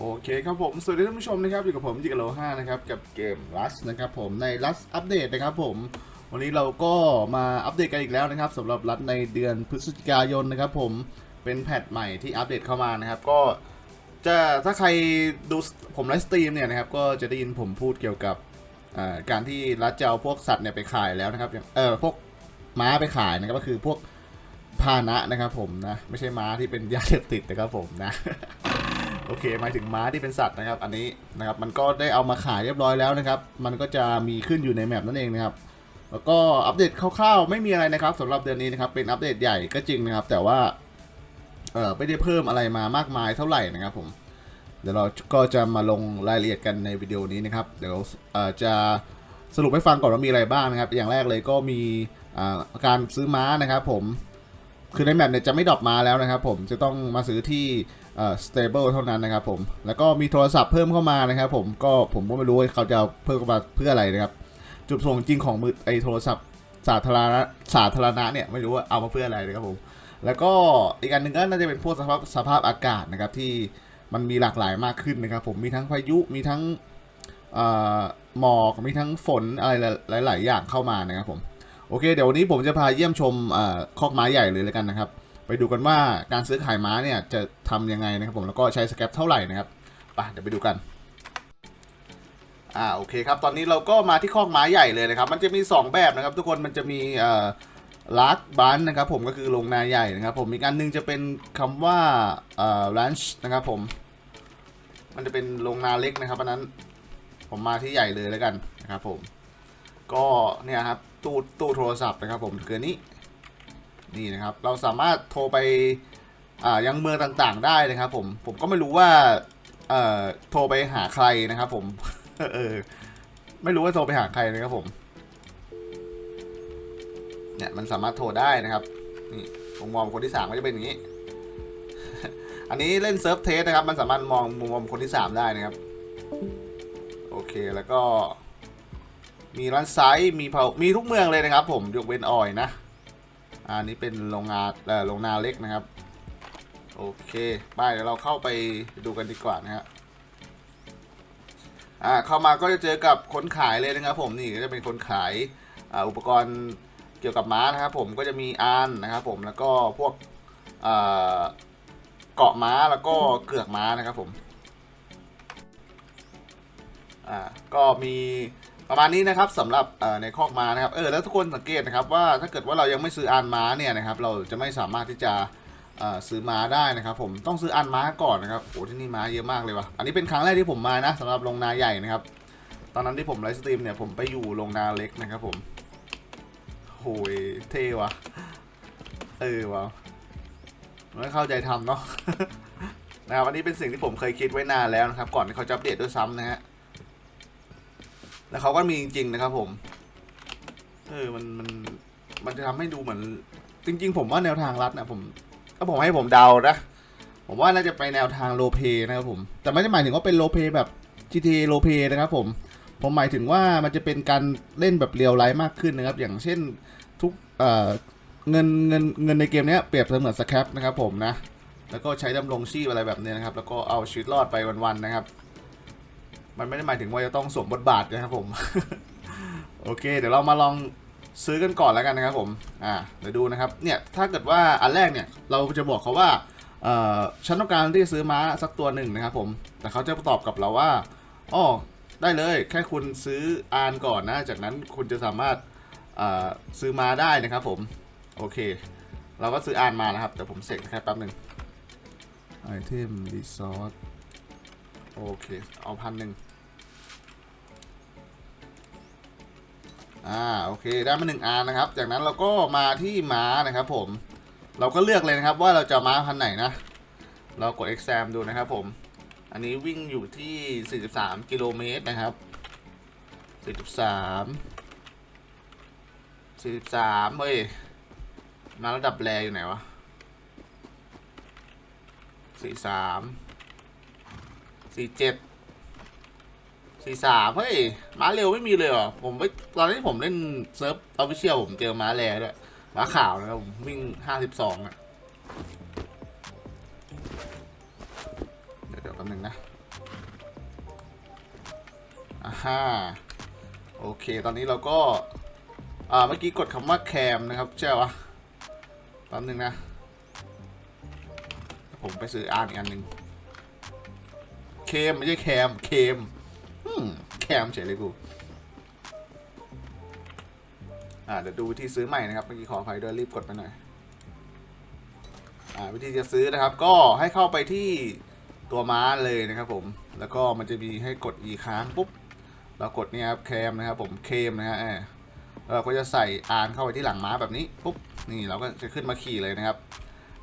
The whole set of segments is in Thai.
โอเคครับผม สวัสดีท่านผู้ชมนะครับ อยู่กับผมจิกโลห้านะครับ กับเกม Rust นะครับผมใน Rust อัปเดตนะครับผม วันนี้เราก็มาอัปเดตกันอีกแล้วนะครับสำหรับ Rust ในเดือนพฤศจิกายนนะครับผมเป็นแพทใหม่ที่อัปเดตเข้ามานะครับ ก็จะถ้าใครดูผมไลฟ์สตรีมเนี่ยนะครับก็จะได้ยินผมพูดเกี่ยวกับการที่รัฐจะเอาพวกสัตว์เนี่ยไปขายแล้วนะครับเออพวกม้าไปขายนะครับก็คือพวกพานะนะครับผมนะไม่ใช่ม้าที่เป็นยาเสพติดนะครับผมนะ โอเคหมายถึงม้าที่เป็นสัตว์นะครับ อันนี้นะครับมันก็ได้เอามาขายเรียบร้อยแล้วนะครับ มันก็จะมีขึ้นอยู่ในแมปนั่นเองนะครับ แล้วก็อัปเดตคร่าวๆไม่มีอะไรนะครับสำหรับเดือนนี้นะครับเป็นอัปเดตใหญ่ก็จริงนะครับ แต่ว่าเออไม่ได้เพิ่มอะไรมามากมายเท่าไหร่นะครับผมเดี๋ยวเราก็จะมาลงรายละเอียดกันในวิดีโอนี้นะครับ เดี๋ยวเออจะสรุปให้ฟังก่อนว่ามีอะไรบ้างนะครับ อย่างแรกเลยก็มีอ่าการซื้อม้านะครับ ผม คือในแมปเนี่ยจะไม่ดรอปมาแล้วนะครับผมจะต้องมาซื้อที่เอ่อ stable เท่านั้นนะครับผมแล้วก็มีโทรศัพท์เพิ่มเข้ามานะครับผมก็ผมก็ไม่รู้ว่าเขาจะเพิ่มเข้ามาเพื่ออะไรนะครับ จุดประสงค์จริงของมือไอโทรศัพท์สาธารณะสาธารณะเนี่ยไม่รู้ว่าเอามาเพื่ออะไรนะครับผมแล้วก็อีกอันหนึ่งก็น่าจะเป็นพวกสภาพสภาพอากาศนะครับที่มันมีหลากหลายมากขึ้นนะครับ ผมมีทั้งพายุมีทั้งเอ่อหมอกมีทั้งฝนอะไรหลาย ๆ อย่างเข้ามานะครับผม โอเค เดี๋ยววันนี้ผมจะพาเยี่ยมชมเอ่อคอกม้าใหญ่เลยแล้วกันนะครับ ไปดูกันว่าการซื้อขายม้าเนี่ยจะทำยังไงนะครับผมแล้วก็ใช้สแครปเท่าไหร่นะครับไปเดี๋ยวไปดูกันอ่าโอเคครับตอนนี้เราก็มาที่คอกม้าใหญ่เลยนะครับ มันจะมี 2 แบบนะครับ ทุกคนมันจะมีเอ่อลักบันนะครับผมก็คือโรงนาใหญ่นะครับผมอีกอันหนึงจะเป็นคำว่าเอ่อ ranch นะครับผม มันจะเป็นโรงนาเล็กนะครับอันนั้นผมมาที่ใหญ่เลยแล้วกันนะครับผมก็เนี่ยครับ ตู้ตู้โทรศัพท์นะครับผมคือนนี้นี่นะครับ เราสามารถโทรไปอ่ายังเมืองต่างๆได้นะครับผมผมก็ไม่รู้ว่าเอ่อโทรไปหาใครนะครับผมเออไม่รู้ว่าโทรไปหาใครนะครับผมเนี่ยมันสามารถโทรได้นะครับนี่มุมมองคนที่สามก็จะเป็นอย่างนี้ อันนี้เล่นเซิร์ฟเทสนะครับ มันสามารถมองมุมมองคนที่สามได้นะครับ โอเคแล้วก็ มีร้านไซส์มีเผามีทุกเมืองเลยนะครับ ผมยกเว้นออยนะอันนี้เป็นโรงงานโรงนาเล็กนะครับ โอเคไปเดี๋ยวเราเข้าไปดูกันดีกว่านะฮะอ่าเข้ามาก็จะเจอกับคนขายเลยนะครับ ผมนี่ก็จะเป็นคนขายอ,าอุปกรณ์เกี่ยวกับม้านะครับ ผมก็จะมีอานนะครับ ผมแล้วก็พวกเกาะม้าแล้วก็เกือกม้านะครับผมอ่าก็มี ประมาณนี้นะครับสำหรับในคอกม้านะครับเออแล้วทุกคนสังเกตนะครับว่าถ้าเกิดว่าเรายังไม่ซื้ออานม้าเนี่ยนะครับเราจะไม่สามารถที่จะซื้อม้าได้นะครับ ผมต้องซื้ออันม้าก่อนนะครับโอ้ที่นี่ม้าเยอะมากเลยว่ะอันนี้เป็นครั้งแรกที่ผมมานะสำหรับโรงนาใหญ่นะครับ ตอนนั้นที่ผมไลฟ์สตรีมเนี่ยผมไปอยู่โรงนาเล็กนะครับ ผมโหยเท่ว่ะเออว่ะไม่เข้าใจทำเนาะนะครับอันนี้เป็นสิ่งที่ผมเคยคิดไว้นานแล้วนะครับ ก่อนที่เขาจะอัปเดตด้วยซ้ำนะฮะ แล้วเขาก็มีจริง ๆ นะครับ ผม เออมันมันมันจะทำให้ดูเหมือน จริง ๆ ผมว่าแนวทางรัดนะผมถ้าผมให้ผมเดานะผมว่าน่าจะไปแนวทางโลเปนะครับผม แต่ไม่ได้หมายถึงว่าเป็นโลเปแบบ GTA โลเปนะครับ ผม ผมหมายถึงว่ามันจะเป็นการเล่นแบบเรียวไลฟ์มากขึ้นนะครับ อย่างเช่นทุกเอ่อเงินเงินเงินในเกมนี้เปรียบเสมือนสแครปนะครับผมนะ แล้วก็ใช้ดำรงชีพอะไรแบบนี้นะครับ แล้วก็เอาชีวิตรอดไปวันๆนะครับ มันไม่ได้หมายถึงว่าจะต้องสวมบทบาทนะครับผม โอเค เดี๋ยวเรามาลองซื้อกันก่อนแล้วกันนะครับผม อ่า เดี๋ยวดูนะครับ เนี่ยถ้าเกิดว่าอันแรกเนี่ยเราจะบอกเขาว่าเอ่อฉันต้องการที่จะซื้อม้าสักตัวหนึ่งนะครับผม แต่เขาจะตอบกับเราว่าอ๋อได้เลย แค่คุณซื้ออานก่อนนะ จากนั้นคุณจะสามารถเอ่อซื้อม้าได้นะครับผม โอเค เราก็ซื้ออานมานะครับ แต่ผมเสกแค่แป๊บหนึ่งไอเทมรีซอสโอเค เอาพันหนึ่ง อ่าโอเคได้มาหนึ่งอันนะครับ จากนั้นเราก็มาที่ม้านะครับ ผม เราก็เลือกเลยนะครับ ว่าเราจะม้าพันไหนนะ เรากด exam ดูนะครับ ผม อันนี้วิ่งอยู่ที่ 43 กิโลเมตรนะครับ 43 43เฮ้ยมาระดับแรอยู่ไหนวะ 43 47 สี่สามเฮ้ย ม้าเร็วไม่มีเลยเหรอ ผมไปตอนนี้ผมเล่นเซิร์ฟออฟฟิเชียลผมเจอม้าแร่ด้วย ม้าขาวนะครับผมวิ่งห้าสิบสองอะเดี๋ยวเดี๋ยวแป๊บนึงนะอ่าฮะโอเค ตอนนี้เราก็ อ่า เมื่อกี้กดคำว่าแคมนะครับใช่ปะแป๊บนึงนะ ผมไปซื้ออ่านอีกอันหนึ่งเคมไม่ใช่แคม เคม แคมเฉยเลยกูอ่าเดี๋ยวดูวิธีซื้อใหม่นะครับเมื่อกี้ขออภัยด้วยรีบกดไปหน่อยอ่าวิธีจะซื้อนะครับ ก็ให้เข้าไปที่ตัวม้าเลยนะครับผม แล้วก็มันจะมีให้กด e ค้างปุ๊บเรากดเนี่ยครับเคมนะครับผมเคมนะฮะอ่าแล้วเราก็จะใส่อ่านเข้าไปที่หลังม้าแบบนี้ปุ๊บนี่เราก็จะขึ้นมาขี่เลยนะครับ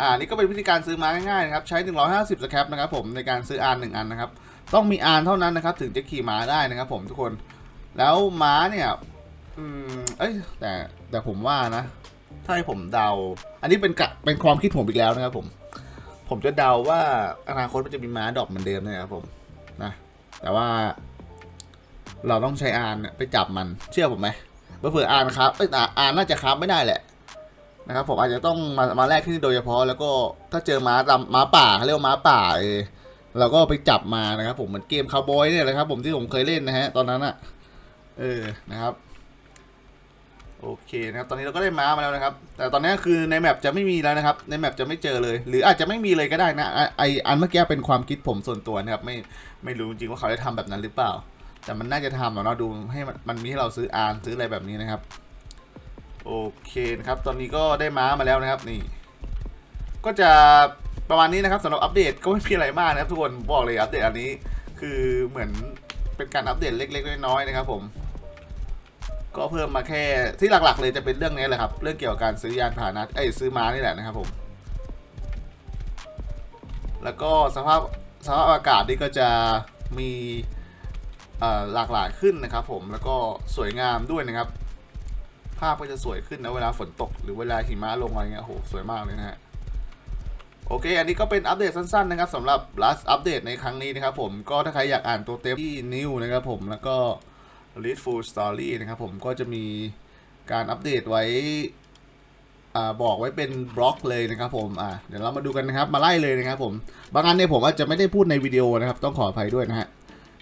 อ่านี่ก็เป็นวิธีการซื้อม้าง่ายๆนะครับใช้ 150สแครปนะครับผมในการซื้ออ่านหนึ่งอันนะครับ ต้องมีอ่านเท่านั้นนะครับ ถึงจะขี่ม้าได้นะครับ ผมทุกคน แล้วม้าเนี่ย อืม เอ้ย แต่แต่ผมว่านะ ถ้าให้ผมเดา อันนี้เป็นกะเป็นความคิดผมอีกแล้วนะครับ ผม ผมจะเดาว่าอนาคตมันจะมีม้าดอกเหมือนเดิมนะครับผม นะ แต่ว่า เราต้องใช้อานไปจับมัน เชื่อผมไหมเผื่ออานครับเอ้ยอ่าอานน่าจะครับไม่ได้แหละนะครับผมอาจจะต้องมามาแลกที่นี่โดยเฉพาะ แล้วก็ถ้าเจอม้าดำม้าป่าเขาเรียกว่าม้าป่าเอ เราก็ไปจับมานะครับ ผมเหมือนเกมคาวบอยเนี่ยแหละครับ ผมที่ผมเคยเล่นนะฮะตอนนั้นอะเออนะครับโอเคนะครับ ตอนนี้เราก็ได้ม้ามาแล้วนะครับ แต่ตอนนี้คือในแมปจะไม่มีแล้วนะครับ ในแมปจะไม่เจอเลย หรืออาจจะไม่มีเลยก็ได้นะ ไออันเมื่อกี้เป็นความคิดผมส่วนตัวนะครับ ไม่ ไม่รู้จริงๆว่าเขาได้ทำแบบนั้นหรือเปล่า แต่มันน่าจะทำอเนาะดูให้มันมันมีให้เราซื้ออานซื้ออะไรแบบนี้นะครับ โอเคนะครับ ตอนนี้ก็ได้ม้ามาแล้วนะครับ นี่ ก็จะ ประมาณนี้นะครับสำหรับอัปเดตก็ไม่มีอะไรมากนะครับทุกคนบอกเลยอัปเดตอันนี้ คือเหมือนเป็นการอัปเดตเล็ก ๆ น้อยๆนะครับ ผม ก็เพิ่มมาแค่ที่หลักๆ เลยจะเป็นเรื่องนี้แหละครับ เรื่องเกี่ยวกับการซื้อยานพาหนะเอ้ยซื้อม้านี่แหละนะครับผม แล้วก็สภาพสภาพอากาศนี่ก็จะมีหลากหลายขึ้นนะครับผมแล้วก็สวยงามด้วยนะครับ ภาพก็จะสวยขึ้นนะเวลาฝนตกหรือเวลาหิมะลงอะไรเงี้ยโหสวยมากเลยนะฮะ โอเค อันนี้ก็เป็นอัปเดตสั้นๆนะครับสำหรับ last อัปเดตในครั้งนี้นะครับผมก็ถ้าใครอยากอ่านตัวเต็มที่ new นะครับผมแล้วก็ read full story นะครับผมก็จะมีการอัปเดตไว้อ่าบอกไว้เป็นบล็อกเลยนะครับผมอ่าเดี๋ยวเรามาดูกันนะครับ มาไล่เลยนะครับผม บางอันเนี่ยผมอาจจะไม่ได้พูดในวิดีโอนะครับ ต้องขออภัยด้วยนะฮะ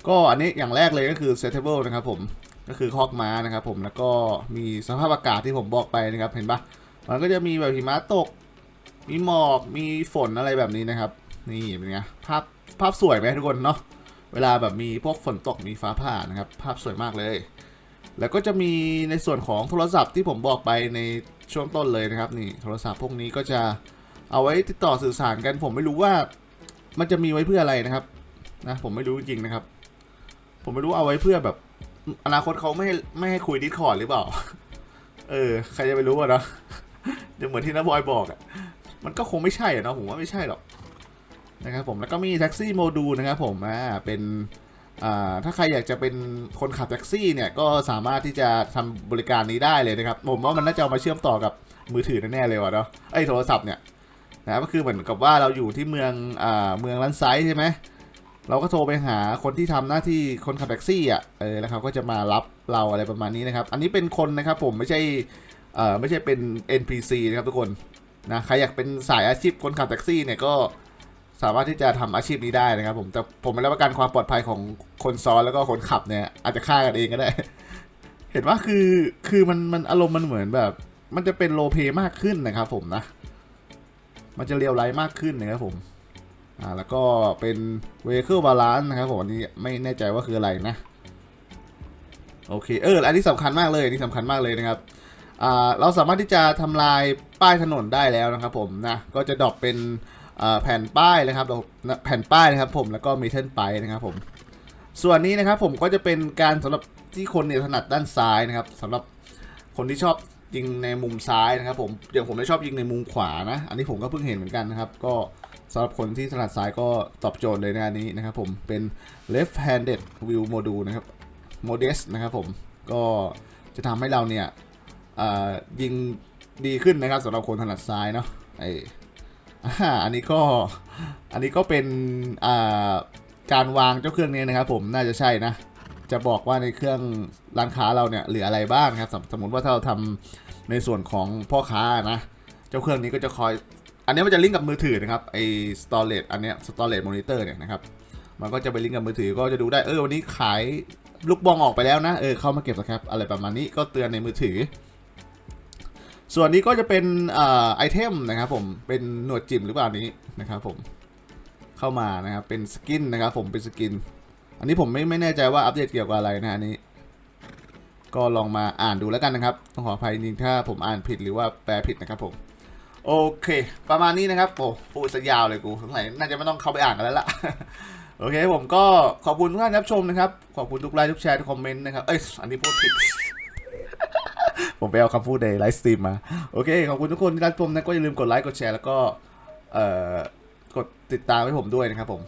ก็อันนี้อย่างแรกเลยก็คือ settable นะครับผม ก็คือคอกม้านะครับผม แล้วก็มีสภาพอากาศที่ผมบอกไปนะครับ เห็นปะมันก็จะมีแบบหิมะตก มีหมอกมีฝนอะไรแบบนี้นะครับ นี่เป็นไงภาพภาพสวยไหมทุกคนเนาะเวลาแบบมีพวกฝนตกมีฟ้าผ่านะครับ ภาพสวยมากเลย แล้วก็จะมีในส่วนของโทรศัพท์ที่ผมบอกไปในช่วงต้นเลยนะครับนี่โทรศัพท์พวกนี้ก็จะเอาไว้ติดต่อสื่อสารกัน ผมไม่รู้ว่ามันจะมีไว้เพื่ออะไรนะครับนะผมไม่รู้จริงนะครับ ผมไม่รู้เอาไว้เพื่อแบบ อนาคตเขาไม่ให้ไม่ให้คุยดิสคอร์ดหรือเปล่า เออ ใครจะไปรู้อะเนาะจะเหมือนที่น้าบอยบอกอะ มันก็คงไม่ใช่อะเนาะผมว่าไม่ใช่หรอกนะครับผมแล้วก็มีแท็กซี่โมดูลนะครับผมอ่าเป็นอ่าถ้าใครอยากจะเป็นคนขับแท็กซี่เนี่ยก็สามารถที่จะทำบริการนี้ได้เลยนะครับ ผมว่ามันน่าจะเอามาเชื่อมต่อกับมือถือแน่ๆเลยวะเนาะไอ้โทรศัพท์เนี่ยนะก็คือเหมือนกับว่าเราอยู่ที่เมืองอ่าเมืองลันไซใช่ไหมเราก็โทรไปหาคนที่ทำหน้าที่คนขับแท็กซี่อะเออแล้วเขาก็จะมารับเราอะไรประมาณนี้นะครับ อันนี้เป็นคนนะครับผมไม่ใช่เอ่อไม่ใช่เป็น NPC นะครับทุกคน นะใครอยากเป็นสายอาชีพคนขับแท็กซี่เนี่ยก็สามารถที่จะทำอาชีพนี้ได้นะครับผมแต่ผมไม่รับประกันความปลอดภัยของคนซ้อนแล้วก็คนขับเนี่ยอาจจะฆ่ากันเองก็ได้ เห็นว่าคือคือมันมันอารมณ์มันเหมือนแบบ มันจะเป็นโลเ y มากขึ้นนะครับผมนะ มันจะเรียวไลมากขึ้นนะครับผมอ่าแล้วก็เป็น vehicle balance นะครับผมอันนี้ไม่แน่ใจว่าคืออะไรนะ โอเคเอออันนี้สำคัญมากเลยอันนี้สำคัญมากเลยนะครับ เราสามารถที่จะทำลายป้ายถนนได้แล้วนะครับผมนะก็จะดรอปเป็นแผ่นป้ายนะครับแผ่นป้ายนะครับผมแล้วก็มีเทิลไปนะครับผมส่วนนี้นะครับผมก็จะเป็นการสำหรับที่คนเนี่ยถนัดด้านซ้ายนะครับสำหรับคนที่ชอบยิงในมุมซ้ายนะครับผมอย่างผมไม่ชอบยิงในมุมขวานะ อันนี้ผมก็เพิ่งเห็นเหมือนกันนะครับ ก็สำหรับคนที่ถนัดซ้ายก็ตอบโจทย์เลยนะอันนี้นะครับผมเป็น left handed view module นะครับ modest นะครับผมก็จะทำให้เราเนี่ย ยิงดีขึ้นนะครับสำหรับคนถนัดซ้ายเนาะไออ่าอันนี้ก็อันนี้ก็เป็นการวางเจ้าเครื่องนี้นะครับ ผมน่าจะใช่นะ จะบอกว่าในเครื่องร้านค้าเราเนี่ยเหลืออะไรบ้างครับสมมติว่าถ้าเราทำในส่วนของพ่อค้านะ เจ้าเครื่องนี้ก็จะคอย อันนี้มันจะลิงก์กับมือถือนะครับไอ้ storage อันเนี้ย storage monitor เนี่ยนะครับมันก็จะไปลิงก์กับมือถือก็จะดูได้เออวันนี้ขายลูกบองออกไปแล้วนะเออเข้ามาเก็บสครับอะไรประมาณนี้ก็เตือนในมือถือ ส่วนนี้ก็จะเป็นไอเทมนะครับผมเป็นหนวดจิ๋มหรือเปล่านี้นะครับผมเข้ามานะครับเป็นสกินนะครับผมเป็นสกิน อันนี้ผมไม่ไม่แน่ใจว่าอัปเดตเกี่ยวกับอะไรนะอันนี้ ก็ลองมาอ่านดูแล้วกันนะครับต้องขออภัยจริงๆถ้าผมอ่านผิดหรือว่าแปลผิดนะครับผมโอเค ประมาณนี้นะครับโอ้พูดซะยาวเลยกูสงสัยน่าจะไม่ต้องเข้าไปอ่านกันแล้วล่ะโอเคผมก็ขอบคุณทุกท่านที่รับชมนะครับ ขอบคุณทุกไลค์ทุกแชร์ทุกคอมเมนต์นะครับ เอ้ย อันนี้พูดผิด ผมไปเอาคำพูดในไลฟ์สตรีมมา โอเค ขอบคุณทุกคนที่รับชมนะก็อย่าลืมกดไลค์กดแชร์แล้วก็เอ่อกดติดตามให้ผมด้วยนะครับผม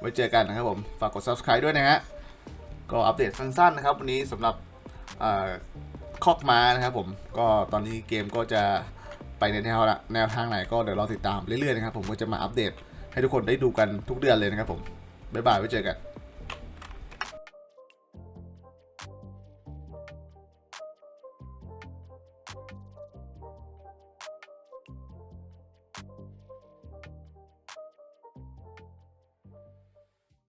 ไว้เจอกันนะครับผม ฝากกด subscribe ด้วยนะฮะก็อัปเดตสั้นๆนะครับ วันนี้สำหรับเอ่อคอกมานะครับผมก็ตอนนี้เกมก็จะไปในแนวละแนวทางไหนก็เดี๋ยวรอติดตามเรื่อยๆนะครับผมก็จะมาอัปเดตให้ทุกคนได้ดูกันทุกเดือนเลยนะครับผม บ๊ายบายไว้เจอกัน